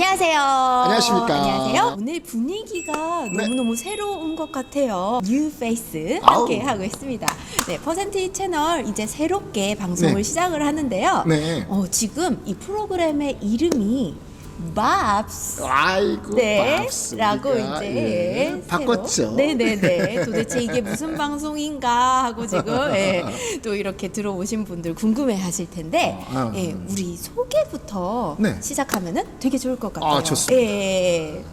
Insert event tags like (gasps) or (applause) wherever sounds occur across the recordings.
안녕하세요. 안녕하십니까. 안녕하세요. 오늘 분위기가 네. 너무너무 새로운 것 같아요. 뉴 페이스 아우. 함께 하고 있습니다. 네, 퍼센트 채널 이제 새롭게 방송을 네. 시작을 하는데요. 네. 어, 지금 이 프로그램의 이름이 밥스. 아이고 네, 밥습니다. 라고 이제 예, 바꿨죠. 네네네. (laughs) 도대체 이게 무슨 방송인가 하고 지금 예, 또 이렇게 들어오신 분들 궁금해하실 텐데 어, 어. 예, 우리 소개부터 네. 시작하면은 되게 좋을 것 같아요. 아, 좋습니다. 예.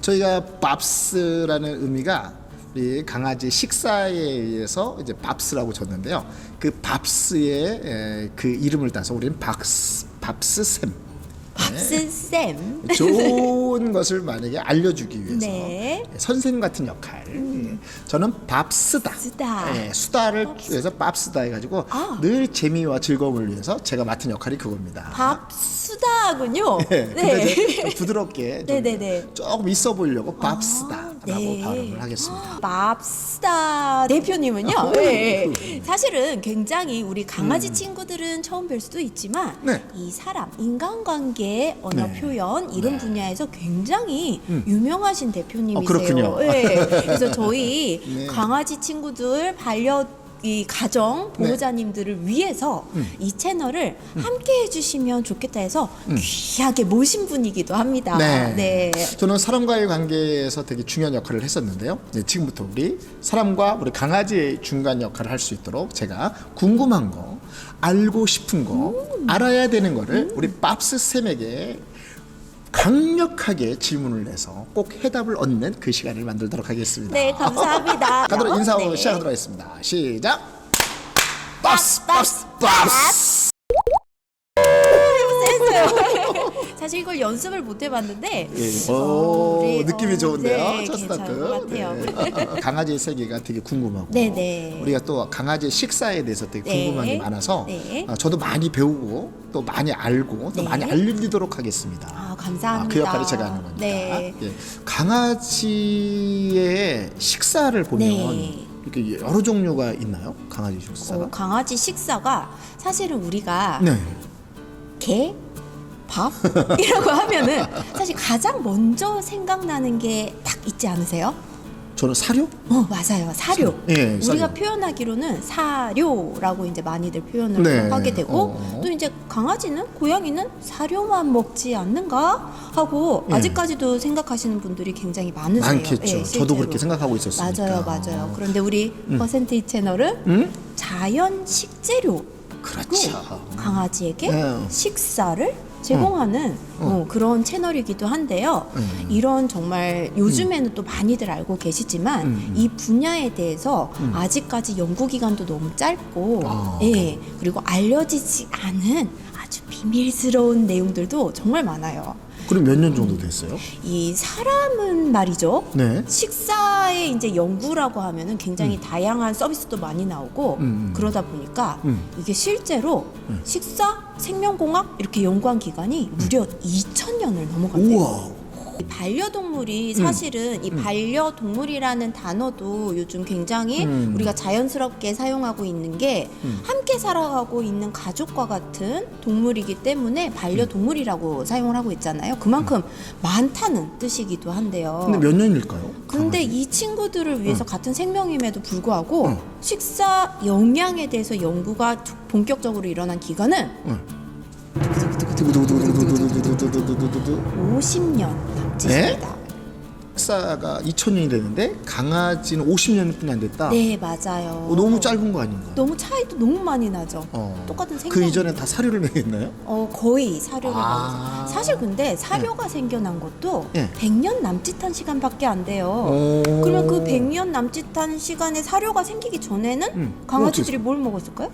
저희가 밥스라는 의미가 우리 강아지 식사에 의해서 이제 밥스라고 줬는데요. 그 밥스의 에, 그 이름을 따서 우리는 밥스 밥스샘 밥스 쌤. 좋은 것을 만약에 알려주기 위해서 네. 선생님 같은 역할. 예. 저는 밥쓰다. 쓰다. 예, 수다를 위해서 밥쓰다 해가지고 아. 늘 재미와 즐거움을 위해서 제가 맡은 역할이 그겁니다. 밥 수다군요. 예, 근데 이제 좀 부드럽게 좀 네네네. 조금 있어 보이려고 아, 네. 발음을 하겠습니다. (gasps) 맙스다 대표님은요. 아, 예. 그- 사실은 굉장히 우리 강아지 친구들은 처음 뵐 수도 있지만 음. 네. 이 사람 인간관계 언어 네. 표현 이런 네. 분야에서 굉장히 유명하신 대표님이세요. 어, 그렇군요. 예. (laughs) 그래서 저희 네. 강아지 친구들 반려 이 가정 네. 보호자님들을 위해서 음. 이 채널을 함께 해주시면 좋겠다 해서 귀하게 모신 분이기도 합니다. 네. 저는 사람과의 관계에서 되게 중요한 역할을 했었는데요. 이제 지금부터 우리 사람과 우리 강아지의 중간 역할을 할 수 있도록 제가 궁금한 거, 알고 싶은 거, 음. 알아야 되는 거를 우리 밥스 쌤에게 강력하게 질문을 내서 꼭 해답을 얻는 그 시간을 만들도록 하겠습니다. 네, 감사합니다. (laughs) 가도록 인사하고 네. 시작하도록 하겠습니다. 시작. 밥스, 밥스, 밥스. 사실 이걸 연습을 못 해봤는데 예. 어, 오, 우리, 느낌이 어, 좋은데요. 네, 첫 괜찮은 스타트. 것 같아요. 네. (laughs) 강아지의 세계가 되게 궁금하고 네네. 우리가 또 강아지 식사에 대해서 되게 네. 궁금한 게 많아서 네. 어, 저도 많이 배우고 또 많이 알고 또 네. 많이 알리도록 하겠습니다. 아, 감사합니다. 그 역할을 제가 하는 거니까. 네. 예. 강아지의 식사를 보면 네. 이렇게 여러 종류가 있나요? 강아지 식사가? 어, 강아지 식사가 사실은 우리가 네. 개, 밥 (laughs) 이라고 하면은 사실 가장 먼저 생각나는 게 딱 있지 않으세요? 저는 사료? 어 맞아요 사료. 예, 우리가 사료. 표현하기로는 사료라고 이제 많이들 표현을 네. 하게 되고 어. 또 이제 강아지는 고양이는 사료만 먹지 않는가 하고 예. 아직까지도 생각하시는 분들이 굉장히 많으세요. 많겠죠. 예, 저도 실제로. 그렇게 생각하고 있었으니까. 맞아요, 맞아요. 그런데 우리 퍼센테이 채널은 음? 자연 식재료 그렇죠. 강아지에게 네. 식사를 제공하는 어, 그런 채널이기도 한데요. 음. 이런 정말 요즘에는 또 많이들 알고 계시지만 음. 이 분야에 대해서 아직까지 연구 기간도 너무 짧고, 아, 예 그리고 알려지지 않은 아주 비밀스러운 내용들도 정말 많아요. 그럼 몇 년 정도 됐어요? 이 사람은 말이죠. 네. 식사의 이제 연구라고 하면은 굉장히 다양한 서비스도 많이 나오고 음, 음. 그러다 보니까 음. 이게 실제로 식사 생명공학 이렇게 연구한 기간이 무려 2,000년을 넘어간대요. 우와. 이 반려동물이 음. 사실은 이 반려동물이라는 단어도 요즘 굉장히 음. 우리가 자연스럽게 사용하고 있는 게 함께 살아가고 있는 가족과 같은 동물이기 때문에 반려동물이라고 사용을 하고 있잖아요. 그만큼 많다는 뜻이기도 한데요. 음. 근데 몇 년일까요? 근데 강아지? 이 친구들을 위해서 같은 생명임에도 불구하고 응. 식사 영양에 대해서 연구가 본격적으로 일어난 기간은 응. 두구두구두구두구두구두구두구두구두구두구. 50년 남짓입니다. 식사가 2,000년이 되는데 강아지는 50년뿐이 안 됐다. 네, 맞아요. 어, 너무 짧은 거 아닌가요? 너무 차이도 너무 많이 나죠. 어. 똑같은 생명. 그 이전에 다 사료를 먹였나요? 어, 거의 사료를 아. 먹었어요. 사실 근데 사료가 생겨난 것도 예. 100년 남짓한 시간밖에 안 돼요. 오. 그러면 그 100년 남짓한 시간에 사료가 생기기 전에는 음. 강아지들이 뭘 먹었을까요?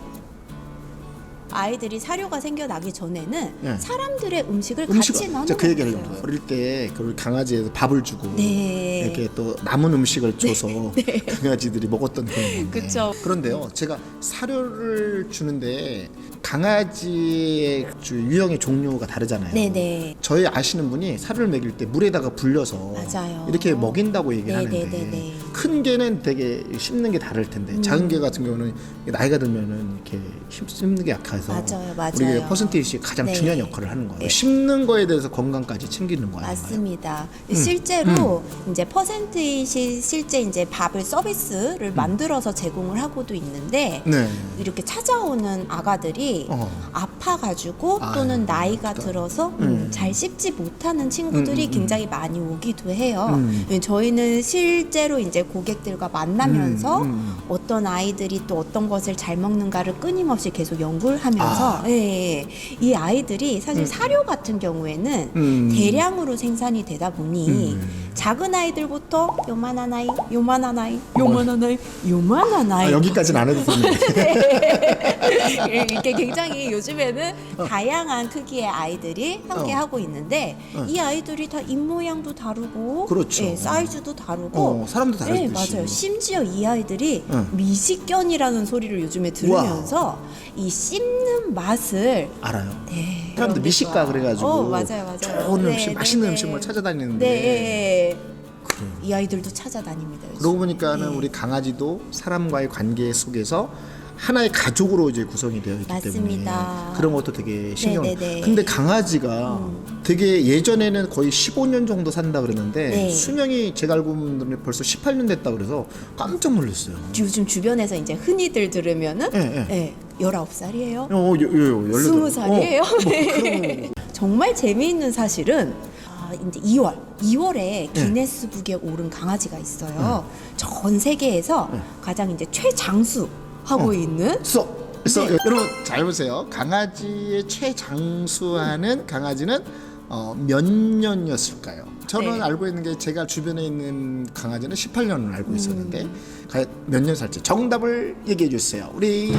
아이들이 사료가 생겨나기 전에는 예. 사람들의 음식을 음식 같이 나눠 제가 그 얘기를. 하려고 어릴 때그 강아지에 밥을 주고 네. 이렇게 또 남은 음식을 줘서 (laughs) 강아지들이 먹었던 그런 건데 그쵸. 그런데요 제가 사료를 주는데 강아지의 주- 유형의 종류가 다르잖아요. 네네. 저희 아시는 분이 살을 먹일 때 물에다가 불려서 맞아요. 이렇게 먹인다고 얘기를 네네네네. 하는데 큰 개는 되게 씹는 게 다를 텐데 음. 작은 개 같은 경우는 나이가 들면은 이렇게 씹- 씹는 게 약해서 맞아요, 맞아요. 우리 퍼센테이지 가장 네. 중요한 역할을 하는 거예요. 네. 씹는 거에 대해서 건강까지 챙기는 거 아닌가요? 맞습니다. 음. 실제로 이제 퍼센트잇이 실제 이제 밥을 서비스를 만들어서 제공을 하고도 있는데 네. 이렇게 찾아오는 아가들이 어. 아파가지고 아유, 또는 나이가 들어서 음, 잘 씹지 못하는 친구들이 음, 음, 굉장히 많이 오기도 해요. 음. 저희는 실제로 이제 고객들과 만나면서 음, 음. 어떤 아이들이 또 어떤 것을 잘 먹는가를 끊임없이 계속 연구를 하면서 아. 예, 예. 이 아이들이 사실 사료 같은 경우에는 음. 대량으로 생산이 되다 보니 음. 작은 아이들부터 요만한 아이, 요만한 아이, 요만한 아이, 요만한 아이 아, 여기까지는 안 해도 되는데. (laughs) 이렇게 굉장히 요즘에는 다양한 크기의 아이들이 함께 어. 하고 있는데 어. 이 아이들이 다 입 모양도 다르고 그렇죠. 예, 사이즈도 다르고 어, 사람도 다르듯이. 네, 맞아요. 심지어 이 아이들이 응. 미식견이라는 소리를 요즘에 들으면서 이 씹는 맛을 알아요. 네, 사람들 미식가. 그래가지고 어, 맞아요, 맞아요. 좋은 네, 음식, 네, 맛있는 네. 음식을 찾아다니는데 네. 그래요. 이 아이들도 찾아다닙니다. 요즘. 그러고 보니까는 네. 우리 강아지도 사람과의 관계 속에서 하나의 가족으로 이제 구성이 되어 있기 맞습니다. 때문에 그런 것도 되게 신경. 네 네네. 음. 근데 강아지가 되게 예전에는 거의 15년 정도 산다 그러는데 네. 수명이 제가 알고는 벌써 18년 됐다 그래서 깜짝 놀랐어요. 요즘 주변에서 이제 흔히들 들으면은 예, 예. 예, 19살이에요. 어, 요, 요, 요, 스무 살이에요. 어, 뭐 그런 거. (laughs) 정말 재미있는 사실은 아, 이제 2월, 2월에 네. 기네스북에 오른 강아지가 있어요. 전 세계에서 네. 가장 이제 최장수 하고 어. 있는 써. 그래서 네. 여러분 잘 보세요. 강아지의 최장수하는 강아지는 어, 몇 년이었을까요? 저는 네. 알고 있는 게 제가 주변에 있는 강아지는 18년을 알고 있었는데 음. 몇년 살지? 정답을 얘기해 주세요. 우리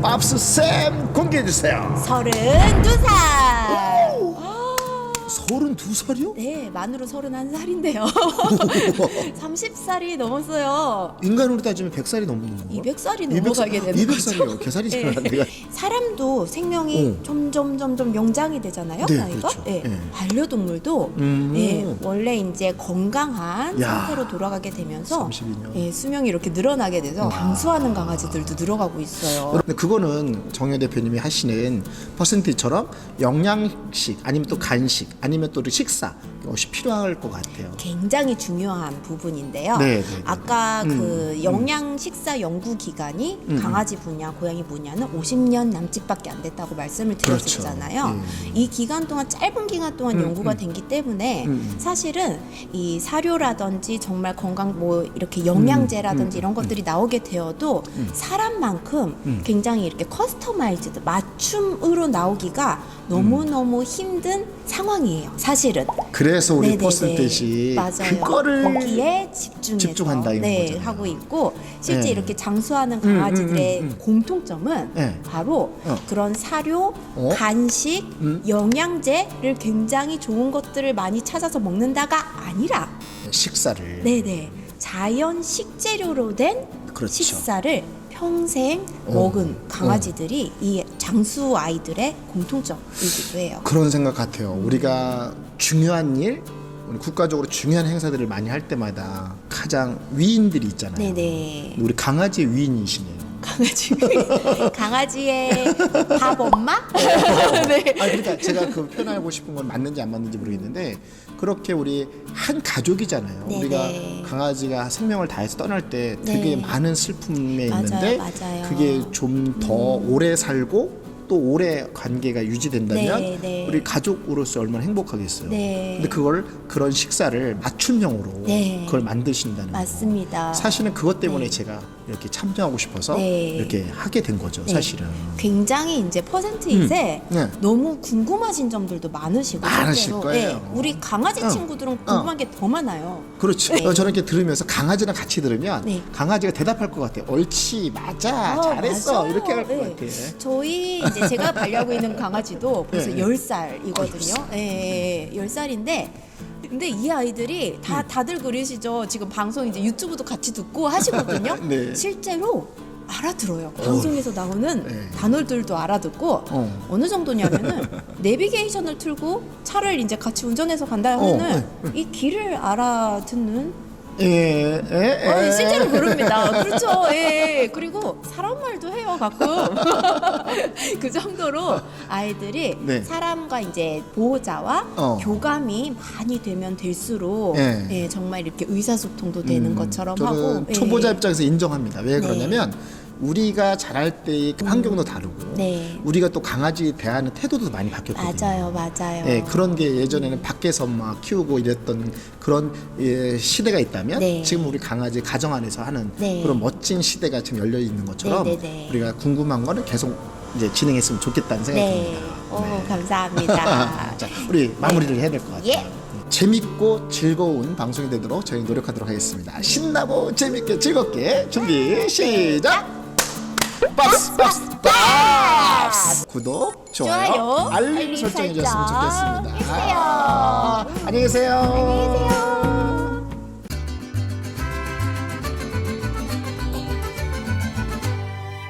밥스 쌤 공개해 주세요. 32살. 서른 두 살이요? 네, 만으로 31살인데요. 30살이 (laughs) 넘었어요. 인간으로 따지면 100살이 넘는 건가요? 200살이 넘어가게 되는 200살이요. 거죠. 계산이 잘안 네. 돼요. 사람도 생명이 어. 점점 점점 영장이 되잖아요. 네, 나이가. 그렇죠. 예. 예. 반려동물도 음. 예, 원래 이제 건강한 야. 상태로 돌아가게 되면서 32년. 예, 수명이 이렇게 늘어나게 돼서 방수하는 강아지들도 늘어가고 있어요. 근데 그거는 정효 대표님이 하시는 퍼센티처럼 영양식 아니면 또 간식 아니면 또 식사 이것이 필요할 것 같아요. 굉장히 중요한 부분인데요. 네, 네, 네. 아까 음, 그 영양 식사 연구 기간이 음, 강아지 분야, 고양이 분야는 50년 남짓밖에 안 됐다고 말씀을 그렇죠. 드렸잖아요. 예. 이 기간 동안 짧은 기간 동안 음, 연구가 음. 됐기 때문에 음. 사실은 이 사료라든지 정말 건강 뭐 이렇게 영양제라든지 음, 이런 것들이 나오게 되어도 사람만큼 음. 굉장히 이렇게 커스터마이즈드 맞춤으로 나오기가 너무 너무 힘든 상황이에요. 사실은. 그래서 우리 네네네. 퍼센테이지 맞아요. 그거를 거기에 집중해서 집중한다 이런 네, 거잖아요. 하고 있고 실제 네. 이렇게 장수하는 음, 강아지들의 음, 음, 음. 공통점은 네. 바로 어. 그런 사료, 어? 간식, 음. 영양제를 굉장히 좋은 것들을 많이 찾아서 먹는다가 아니라 식사를 네네 자연 식재료로 된 그렇죠. 식사를 평생 어. 먹은 강아지들이 이 장수 아이들의 공통점이기도 해요. 그런 생각 같아요. 우리가 중요한 일 우리 국가적으로 중요한 행사들을 많이 할 때마다 가장 위인들이 있잖아요. 네네. 우리 강아지 위인이시네요. 강아지 (laughs) 강아지의 밥 엄마? (laughs) 네. 아 그러니까 제가 그 표현하고 싶은 건 맞는지 안 맞는지 모르겠는데 그렇게 우리 한 가족이잖아요. 네네. 우리가 강아지가 생명을 다해서 떠날 때 되게 네. 많은 슬픔에 맞아요, 있는데 맞아요. 음. 그게 좀 더 오래 살고 또 오래 관계가 유지된다면 네, 네. 우리 가족으로서 얼마나 행복하겠어요. 네. 근데 그걸 그런 식사를 맞춤형으로 네. 그걸 만드신다는 거. 맞습니다. 사실은 그것 때문에 제가 이렇게 참여하고 싶어서 네. 이렇게 하게 된 거죠. 네. 사실은. 굉장히 이제 퍼센트잇에 음. 네. 너무 궁금하신 점들도 많으시고 많으실 실제로. 거예요. 네, 우리 강아지 어. 친구들은 궁금한 게 더 많아요. 그렇죠. 네. 어, 저는 이렇게 들으면서 강아지랑 같이 들으면 네. 강아지가 대답할 것 같아요. 옳지, 맞아, 어, 잘했어. 맞아요. 이렇게 할 것 네. 같아. 저희 이제 제가 (laughs) 반려하고 있는 강아지도 벌써 네. 열 10살이거든요. 예, 예, 10살인데 근데 이 아이들이 다 다들 그러시죠. 지금 방송 이제 유튜브도 같이 듣고 하시거든요. (laughs) 네. 실제로 알아들어요. 방송에서 나오는 네. 단어들도 알아듣고 어. 어. 느 정도냐면은 (laughs) 내비게이션을 틀고 차를 이제 같이 운전해서 간다 하면은 어, 이 길을 알아듣는 예, 예, 예. 어, 실제로 모릅니다. 그렇죠. 예. 그리고 사람 말도 해요, 가끔. (laughs) 그 정도로 아이들이 네. 사람과 이제 보호자와 어. 교감이 많이 되면 될수록 예. 예, 정말 이렇게 의사소통도 되는 음, 것처럼 저는 하고 예. 초보자 입장에서 인정합니다. 왜 네. 그러냐면 우리가 자랄 때의 환경도 다르고 네. 우리가 또 강아지 대하는 태도도 많이 바뀌었거든요. 맞아요, 맞아요. 예, 그런 게 예전에는 밖에서 막 키우고 이랬던 그런 예, 시대가 있다면 네. 지금 우리 강아지 가정 안에서 하는 네. 그런 멋진 시대가 지금 열려 있는 것처럼 네, 네, 네. 우리가 궁금한 거는 계속 이제 진행했으면 좋겠다는 생각이 네. 듭니다. 오, 감사합니다. (laughs) 자, 우리 마무리를 해야 될 것 같아요. 예. 재밌고 즐거운 방송이 되도록 저희 노력하도록 하겠습니다. 신나고 재밌게 즐겁게 준비 시작. 박스 박스 박스 구독 좋아요, 좋아요, 알림 알림 설정해 설정 주셨으면 좋겠습니다. 해주세요. 아, 안녕히 계세요. 안녕히 계세요.